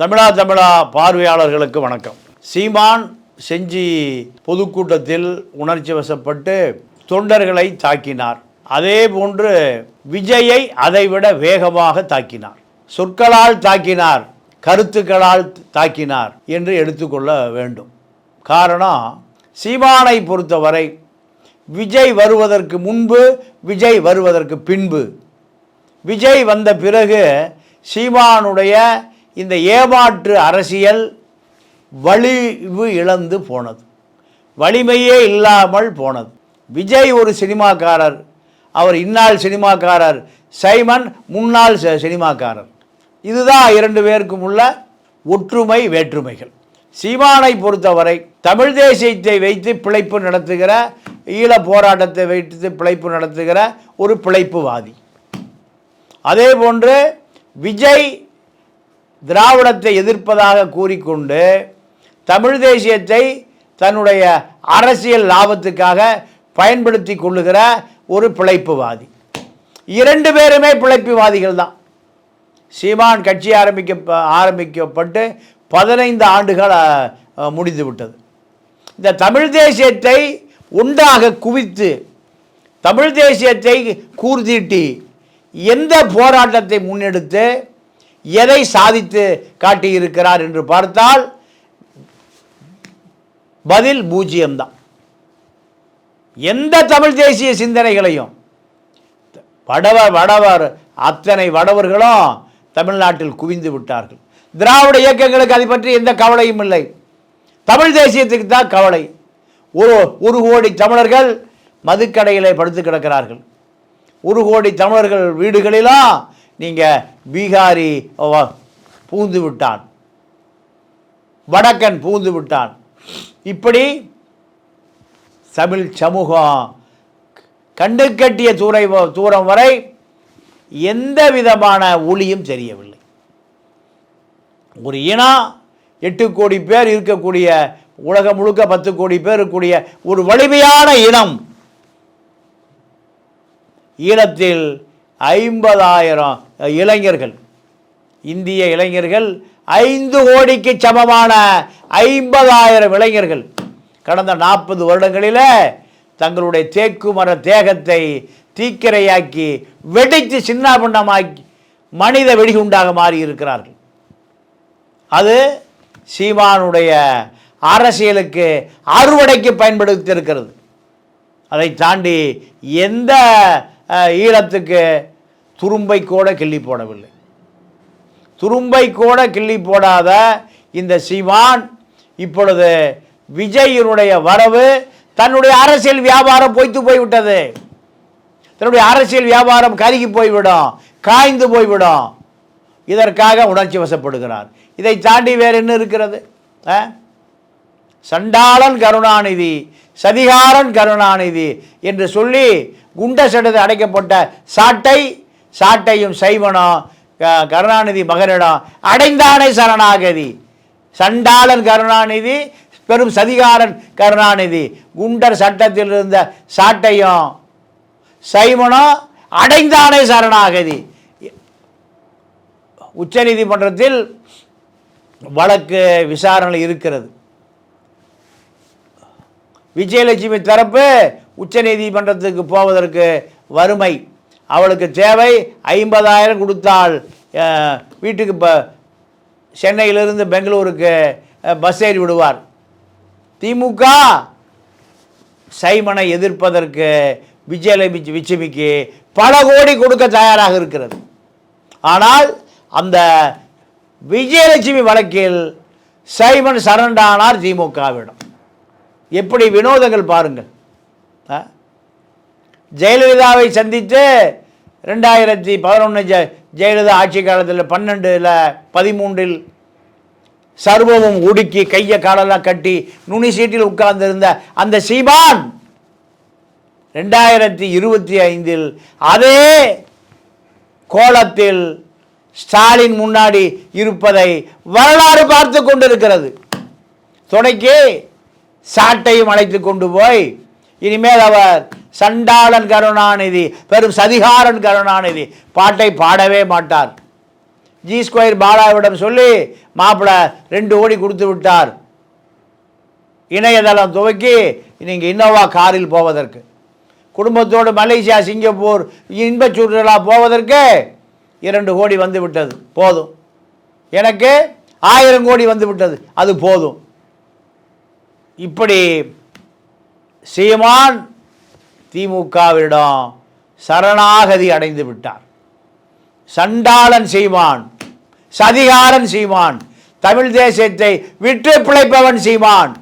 தமிழா தமிழா பார்வையாளர்களுக்கு வணக்கம். சீமான் செஞ்சி பொதுக்கூட்டத்தில் உணர்ச்சி வசப்பட்டு தொண்டர்களை தாக்கினார். அதே போன்று விஜயை அதைவிட வேகமாக தாக்கினார். சொற்களால் தாக்கினார் கருத்துக்களால் தாக்கினார் என்று எடுத்துக்கொள்ள வேண்டும். காரணம் சீமானை பொறுத்தவரை விஜய் வருவதற்கு முன்பு விஜய் வருவதற்கு பின்பு. விஜய் வந்த பிறகு சீமானுடைய இந்த ஏமாற்று அரசியல் வலிவு இழந்து போனது. வலிமையே இல்லாமல் போனது. விஜய் ஒரு சினிமாக்காரர். அவர் இந்நாள் சினிமாக்காரர். சைமன் முன்னாள் சினிமாக்காரர். இதுதான் இரண்டு பேருக்கும் உள்ள ஒற்றுமை வேற்றுமைகள். சீமானை பொறுத்தவரை தமிழ் தேசியத்தை வைத்து பிழைப்பு நடத்துகிற ஈழ போராட்டத்தை வைத்து பிழைப்பு நடத்துகிற ஒரு பிழைப்புவாதி. அதே போன்று விஜய் திராவிடத்தை எதிர்ப்பதாக கூறிக்கொண்டு தமிழ் தேசியத்தை தன்னுடைய அரசியல் லாபத்துக்காக பயன்படுத்தி கொள்ளுகிற ஒரு பிழைப்புவாதி. இரண்டு பேருமே பிழைப்புவாதிகள் தான். சீமான் கட்சி ஆரம்பிக்க ஆரம்பிக்கப்பட்டு பதினைந்து ஆண்டுகள் முடிந்து விட்டது. இந்த தமிழ் தேசியத்தை ஒன்றாக குவித்து தமிழ் தேசியத்தை கூர்தீட்டி எந்த போராட்டத்தை முன்னெடுத்து எதை சாதித்து காட்டியிருக்கிறார் என்று பார்த்தால் பதில் பூஜ்ஜியம்தான். எந்த தமிழ் தேசிய சிந்தனைகளையும் வடவர் வடவர் அத்தனை வடவர்களும் தமிழ்நாட்டில் குவிந்து விட்டார்கள். திராவிட இயக்கங்களுக்கு அதை பற்றி எந்த கவலையும் இல்லை. தமிழ் தேசியத்துக்கு தான் கவலை. ஒரு ஒரு கோடி தமிழர்கள் மதுக்கடையிலே படுத்து கிடக்கிறார்கள். ஒரு கோடி தமிழர்கள் வீடுகளிலும் நீங்கள் பீகாரி பூந்து விட்டான். வடக்கன் பூந்து விட்டான். இப்படி தமிழ் சமூகம் கண்டு கட்டிய தூரை தூரம் வரை எந்த விதமான ஒளியும் தெரியவில்லை. ஒரு இனம் எட்டு கோடி பேர் இருக்கக்கூடிய உலகம் முழுக்க பத்து கோடி பேர் இருக்கக்கூடிய ஒரு வலிமையான இனம் ஈழத்தில் ஐம்பதாயிரம் இளைஞர்கள். இந்திய இளைஞர்கள் ஐந்து கோடிக்கு சமமான ஐம்பதாயிரம் இளைஞர்கள். கடந்த நாற்பது வருடங்களில் தங்களுடைய தேக்கு மர தேகத்தை தீக்கிரையாக்கி வெடித்து சின்னாபின்னமாக்கி மனித வெடிகுண்டாக மாறி இருக்கிறார்கள் அது சீமானுடைய அரசியலுக்கு அறுவடைக்கு பயன்படுத்தி இருக்கிறது அதை தாண்டி எந்த ஈழத்துக்கு துரும்பை கூட கிள்ளி போடவில்லை. துரும்பை கூட கிள்ளி போடாத இந்த சீமான் இப்பொழுது விஜயினுடைய வரவு தன்னுடைய அரசியல் வியாபாரம் பொய்த்து போய்விட்டது. தன்னுடைய அரசியல் வியாபாரம் கருகி போய்விடும் காய்ந்து போய்விடும். இதற்காக உணர்ச்சி வசப்படுகிறார். இதை தாண்டி வேறு என்ன இருக்கிறது? ஆ? சண்டாளன் கருணாநிதி சதிகாரன் கருணாநிதி என்று சொல்லி குண்ட சட்டத்தில் அடைக்கப்பட்ட சாட்டை சாட்டையும் சைவனும் க- கருணாநிதி மகனிடம் அடைந்தானே சரணாகதி. சண்டாளன் கருணாநிதி பெரும் சதிகாரன் கருணாநிதி. குண்டர் சட்டத்தில் இருந்த சாட்டையும் சைவனும் அடைந்தானே சரணாகதி. உச்சநீதிமன்றத்தில் வழக்கு விசாரணை இருக்கிறது. விஜயலட்சுமி தரப்பு உச்சநீதிமன்றத்துக்கு போவதற்கு வறுமை. அவளுக்கு தேவை ஐம்பதாயிரம் கொடுத்தால் வீட்டுக்கு இப்போ சென்னையிலிருந்து பெங்களூருக்கு பஸ் ஏறி விடுவார். திமுக சைமனை எதிர்ப்பதற்கு விஜயலட்சுமி விச்சமிக்கு பல கோடி கொடுக்க தயாராக இருக்கிறது. ஆனால் அந்த விஜயலட்சுமி வழக்கில் சைமன் சரண்டானார் திமுகவிடம். எப்படி வினோதங்கள் பாருங்கள். ஜெயலலிதாவை சந்தித்து ரெண்டாயிரத்தி பதினொன்று ஜெ ஜெயலலிதா ஆட்சி காலத்தில் பன்னெண்டில் பதிமூன்றில் சர்வமும் உடுக்கி கையை காலெல்லாம் கட்டி நுனி சீட்டில் உட்கார்ந்திருந்த அந்த சீமான் ரெண்டாயிரத்தி இருபத்தி ஐந்தில் அதே கோலத்தில் ஸ்டாலின் முன்னாடி இருப்பதை வரலாறு பார்த்து கொண்டிருக்கிறது. துணைக்கு சாட்டையும் அழைத்து கொண்டு போய் இனிமேல் அவர் சண்டாளன் கருணாநிதி பெரும் சதிகாரன் கருணாநிதி பாட்டை பாடவே மாட்டார். ஜி ஸ்கொயர் பாலாவிடம் சொல்லி மாப்பிள்ளை ரெண்டு கோடி கொடுத்து விட்டார். இணையதளம் துவக்கி நீங்கள் இன்னோவா காரில் போவதற்கு. குடும்பத்தோடு மலேசியா சிங்கப்பூர் இன்ப சுற்றுலா போவதற்கு இரண்டு கோடி வந்து விட்டது. போதும். எனக்கு ஆயிரம் கோடி வந்து விட்டது. அது போதும். இப்படி சீமான் திமுகவிடம் சரணாகதி அடைந்து விட்டார். சண்டாளன் சீமான் சதிகாரன் சீமான் தமிழ் தேசத்தை விற்று பிழைப்பவன் சீமான்.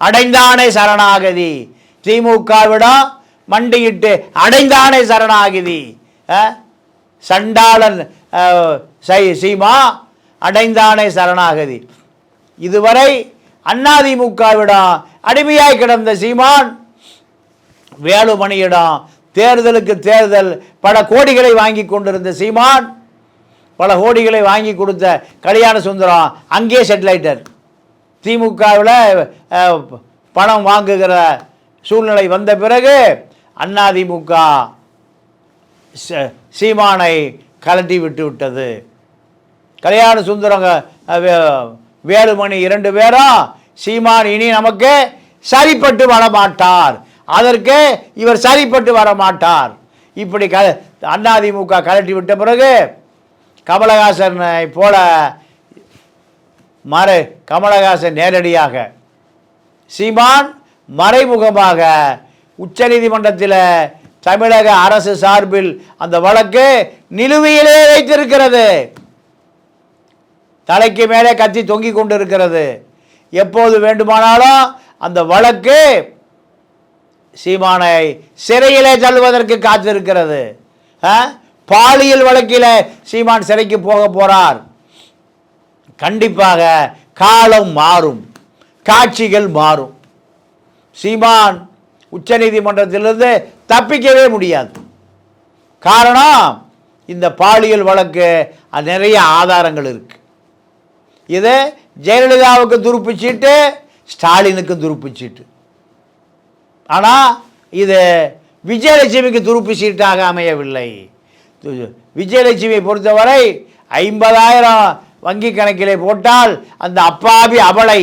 அடைந்தானே சரணாகதி. திமுகவிடம் மண்டியிட்டு அடைந்தானே சரணாகதி. சண்டாளன் சை- சீமா அடைந்தானே சரணாகதி. இதுவரை அதிமுகவிடம் அடிமையாய் கிடந்த சீமான். வேலுமணியிடம் தேர்தலுக்கு தேர்தல் பல கோடிகளை வாங்கி கொண்டிருந்த சீமான். பல கோடிகளை வாங்கி கொடுத்த கல்யாண சுந்தரம் அங்கே செட்டிலைட்டர் திமுகவில் பணம் வாங்குகிற சூழ்நிலை வந்த பிறகு அதிமுக ச- சீமானை கலட்டி விட்டு விட்டது. கல்யாண சுந்தரங்க வே- வேலுமணி இரண்டு பேரும் சீமான் இனி நமக்கு சரிப்பட்டு வரமாட்டார். அதற்கு இவர் சரிப்பட்டு வரமாட்டார். இப்படி க அதிமுக கலட்டி விட்ட பிறகு கமலஹாசனை போல மறை கமலஹாசன் நேரடியாக சீமான் மறைமுகமாக உச்சநீதிமன்றத்தில் தமிழக அரசு சார்பில் அந்த வழக்கு நிலுவையிலே வைத்திருக்கிறது. தலைக்கு மேலே கத்தி தொங்கிக் கொண்டிருக்கிறது. எப்போது வேண்டுமானாலும் அந்த வழக்கு சீமானை சிறையிலே தள்ளுவதற்கு காத்திருக்கிறது. ஆ? பாலியல் வழக்கில் சீமான் சிறைக்கு போக போறார். கண்டிப்பாக காலம் மாறும். காட்சிகள் மாறும். சீமான் உச்சநீதிமன்றத்திலிருந்து தப்பிக்கவே முடியாது. காரணம் இந்த பாலியல் வழக்கு அது நிறைய ஆதாரங்கள் இருக்கு. இது ஜெயலலிதாவுக்கு துருப்பு சீட்டு ஸ்டாலினுக்கு துருப்பு சீட்டு. ஆனால் இது விஜயலட்சுமிக்கு துருப்பு சீட்டாக அமையவில்லை. விஜயலட்சுமியை பொறுத்தவரை ஐம்பதாயிரம் வங்கி கணக்கிலே போட்டால் அந்த அப்பாவி அவளை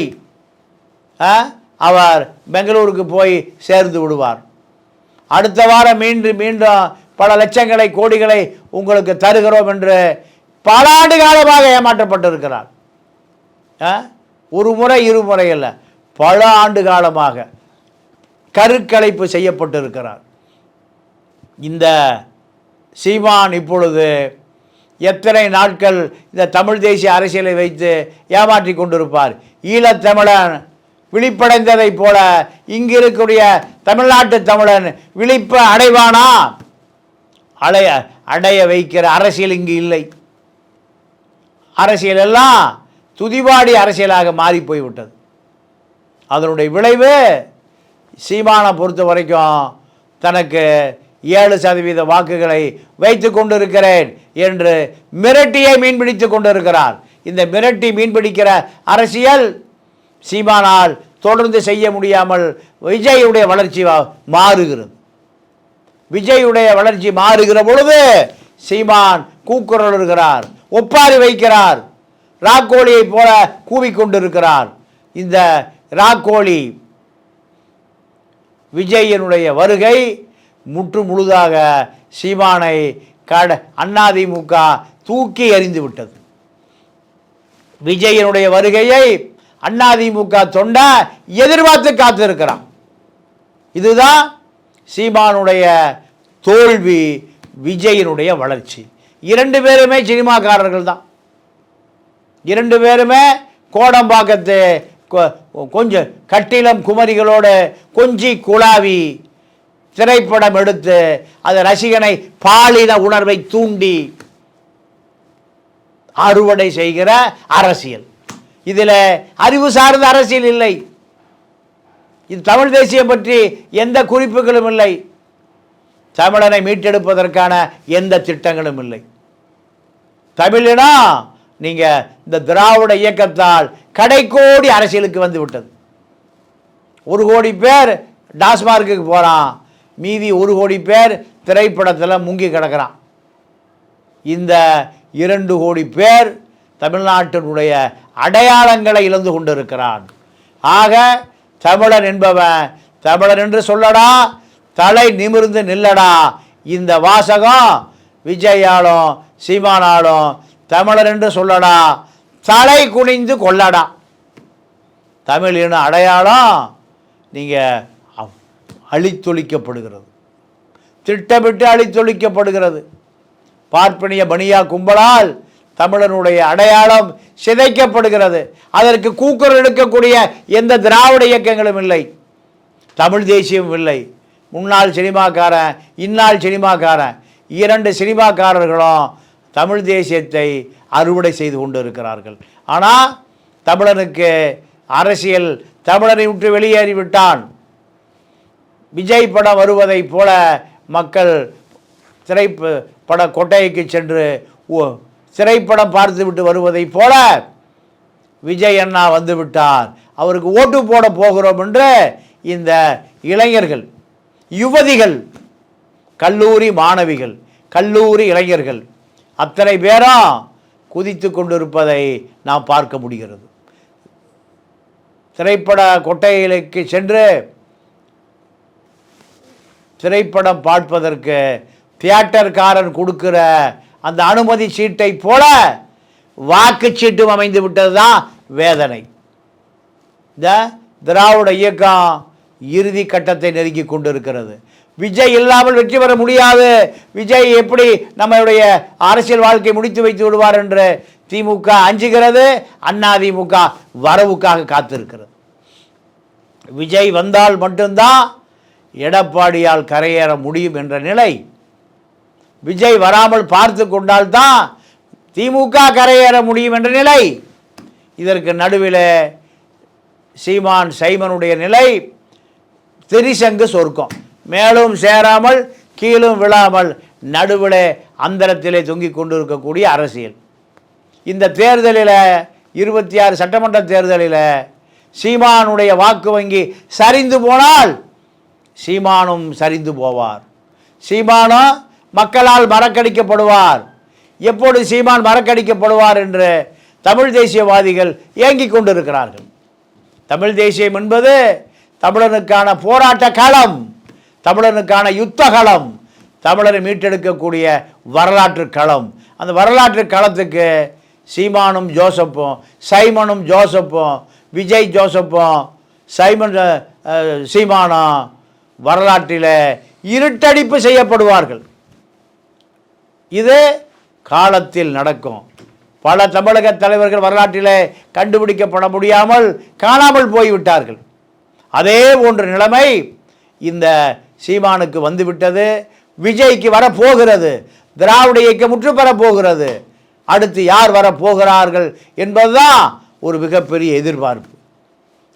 ஆ, அவர் பெங்களூருக்கு போய் சேர்ந்து விடுவார். அடுத்த வாரம் மீண்டும் மீண்டும் பல லட்சங்களை கோடிகளை உங்களுக்கு தருகிறோம் என்று பல ஆண்டு காலமாக ஏமாற்றப்பட்டிருக்கிறார். ஒரு முறை இருமுறை அல்ல. பல ஆண்டு காலமாக கருக்கலைப்பு செய்யப்பட்டிருக்கிறார். இந்த சீமான் இப்பொழுது எத்தனை நாட்கள் இந்த தமிழ் தேசிய அரசியலை வைத்து ஏமாற்றி கொண்டிருப்பார். ஈழத்தமிழன் விழிப்படைந்ததைப் போல இங்கு இருக்கக்கூடிய தமிழ்நாட்டு தமிழன் விழிப்ப அடைவானா? அடைய அடைய வைக்கிற அரசியல் இங்கு இல்லை. அரசியல் எல்லாம் துதிவாடி அரசியலாக மாறி போய்விட்டது. அதனுடைய விளைவு சீமானை பொறுத்த வரைக்கும் தனக்கு ஏழு சதவீத வாக்குகளை வைத்து கொண்டிருக்கிறேன் என்று மிரட்டியை மீன்பிடித்து கொண்டிருக்கிறார். இந்த மிரட்டி மீன்பிடிக்கிற அரசியல் சீமானால் தொடர்ந்து செய்ய முடியாமல் விஜயுடைய வளர்ச்சி மாறுகிறது. விஜயுடைய வளர்ச்சி மாறுகிற பொழுது சீமான் கூக்குரலுகிறார் ஒப்பாரி வைக்கிறார். ராக்கோழியை போல கூவிக்கொண்டிருக்கிறார். இந்த ராக்கோழி விஜயனுடைய வருகை முற்று முழுதாக சீமானை கட அதிமுக தூக்கி எறிந்து விட்டது விஜயனுடைய வருகையை அதிமுக தொண்டை எதிர்பார்த்து காத்திருக்கிறான். இதுதான் சீமானுடைய தோல்வி விஜயனுடைய வளர்ச்சி. இரண்டு பேருமே சினிமாக்காரர்கள் தான். இரண்டு பேருமே கோடம்பாக்கத்து கொ- கொஞ்சம் கட்டிலம் குமரிகளோடு கொஞ்சி குழாவி திரைப்படம் எடுத்து அது ரசிகனை பாலின உணர்வை தூண்டி அறுவடை செய்கிற அரசியல். இதில் அறிவு சார்ந்த அரசியல் இல்லை. இது தமிழ் தேசியம் பற்றி எந்த குறிப்புகளும் இல்லை. தமிழனை மீட்டெடுப்பதற்கான எந்த திட்டங்களும் இல்லை. தமிழினா நீங்கள் இந்த திராவிட இயக்கத்தால் கடைக்கோடி அரசியலுக்கு வந்து விட்டது. ஒரு கோடி பேர் டாஸ்மார்க்குக்கு போகிறான் மீதி ஒரு கோடி பேர் திரைப்படத்தில் முங்கி கிடக்கிறான். இந்த இரண்டு கோடி பேர் தமிழ்நாட்டினுடைய அடையாளங்களை இழந்து கொண்டிருக்கிறான். ஆக தமிழன் என்பவன் தமிழன் என்று சொல்லடா தலை நிமிர்ந்து நில்லடா. இந்த வாசகம் விஜயாலும் சீமானாலும் தமிழர் என்று சொல்லடா. தலை குனிந்து கொள்ளடா. தமிழ் இன அடையாளம் நீங்கள் அழித்தொழிக்கப்படுகிறது. திட்டமிட்டு அழித்தொழிக்கப்படுகிறது. பார்ப்பனிய பனியா கும்பலால் தமிழனுடைய அடையாளம் சிதைக்கப்படுகிறது. அதற்கு கூக்குரல் எடுக்கக்கூடிய எந்த திராவிட இயக்கங்களும் இல்லை. தமிழ் தேசியம் இல்லை. முன்னாள் சினிமாக்காரன் இந்நாள் சினிமாக்காரன் இரண்டு சினிமாக்காரர்களும் தமிழ் தேசியத்தை அறுவடை செய்து கொண்டு இருக்கிறார்கள் ஆனால் தமிழனுக்கு அரசியல் தமிழனை விட்டு வெளியேறிவிட்டான் விஜய் படம் வருவதைப் போல மக்கள் திரைப்பட கொட்டைக்கு சென்று ஓ- திரைப்படம் பார்த்துவிட்டு வருவதைப் போல விஜய் அண்ணா வந்துவிட்டார் அவருக்கு ஓட்டு போட போகிறோம் என்று இந்த இளைஞர்கள் யுவதிகள் கல்லூரி மாணவிகள் கல்லூரி இளைஞர்கள் அத்தனை பேரும் குதித்து கொண்டிருப்பதை நாம் பார்க்க முடிகிறது. திரைப்பட கொட்டைகளுக்கு சென்று திரைப்படம் பார்ப்பதற்கு தியேட்டர்காரன் கொடுக்கிற அந்த அனுமதி சீட்டை போல வாக்குச்சீட்டும் அமைந்து விட்டது தான் வேதனை. இந்த திராவிட இயக்கம் இறுதி கட்டத்தை நெருங்கி கொண்டிருக்கிறது. விஜய் இல்லாமல் வெற்றி பெற முடியாது. விஜய் எப்படி நம்மளுடைய அரசியல் வாழ்க்கை முடித்து வைத்து விடுவார் என்று திமுக அஞ்சுகிறது அதிமுக வரவுக்காக காத்திருக்கிறது. விஜய் வந்தால் மட்டும்தான் எடப்பாடியால் கரையேற முடியும் என்ற நிலை. விஜய் வராமல் பார்த்து கொண்டால்தான் திமுக கரையேற முடியும் என்ற நிலை. இதற்கு நடுவில் சீமான் சைமனுடைய நிலை. திரிசங்கு சொர்க்கம். மேலும் சேராமல் கீழும் விழாமல் நடுவிலே அந்தரத்திலே தொங்கிக் கொண்டிருக்கக்கூடிய அரசியல். இந்த தேர்தலில் இருபத்தி ஆறு சட்டமன்ற தேர்தலில் சீமானுடைய வாக்கு வங்கி சரிந்து போனால் சீமானும் சரிந்து போவார். சீமானும் மக்களால் மறக்கடிக்கப்படுவார். எப்போது சீமான் மறக்கடிக்கப்படுவார் என்று தமிழ் தேசியவாதிகள் ஏங்கிக் கொண்டிருக்கிறார்கள். தமிழ் தேசியம் என்பது தமிழனுக்கான போராட்ட களம். தமிழனுக்கான யுத்த களம் தமிழரை மீட்டெடுக்கக்கூடிய வரலாற்று களம். அந்த வரலாற்று களத்துக்கு சீமானும் ஜோசப்பும் சைமனும் ஜோசப்பும் விஜய் ஜோசப்பும் சைமன் சீமானும் வரலாற்றில் இருட்டடிப்பு செய்யப்படுவார்கள். இது காலத்தில் நடக்கும். பல தமிழக தலைவர்கள் வரலாற்றில் கண்டுபிடிக்கப்பட முடியாமல் காணாமல் போய்விட்டார்கள். அதே போன்ற நிலைமை இந்த சீமானுக்கு வந்துவிட்டது விஜய்க்கு வரப்போகிறது திராவிட இயக்கம் முற்று போகிறது அடுத்து யார் வரப்போகிறார்கள் என்பதுதான் ஒரு மிகப்பெரிய எதிர்பார்ப்பு.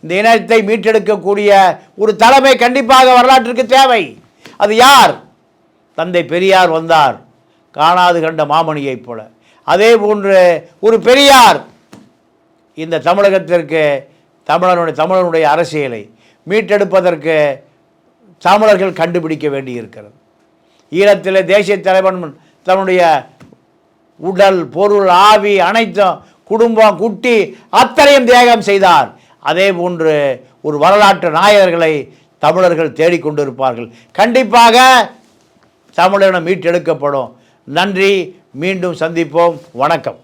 இந்த இனத்தை மீட்டெடுக்கக்கூடிய ஒரு தலைமை கண்டிப்பாக வரலாற்றுக்கு தேவை. அது யார்? தந்தை பெரியார் வந்தார். காணாது கண்ட மாமணியைப் போல. அதே போன்று ஒரு பெரியார் இந்த தமிழகத்திற்கு தமிழனுடைய தமிழனுடைய அரசியலை மீட்டெடுப்பதற்கு தமிழர்கள் கண்டுபிடிக்க வேண்டியிருக்கிறது. ஈழத்தில் தேசிய தலைவன் தன்னுடைய உடல் பொருள் ஆவி அனைத்தும் குடும்பம் குட்டி அத்தனையும் தியாகம் செய்தார். அதே போன்று ஒரு வரலாற்று நாயகர்களை தமிழர்கள் தேடிக்கொண்டிருப்பார்கள் கண்டிப்பாக தமிழினம் மீட்டெடுக்கப்படும். நன்றி. மீண்டும் சந்திப்போம். வணக்கம்.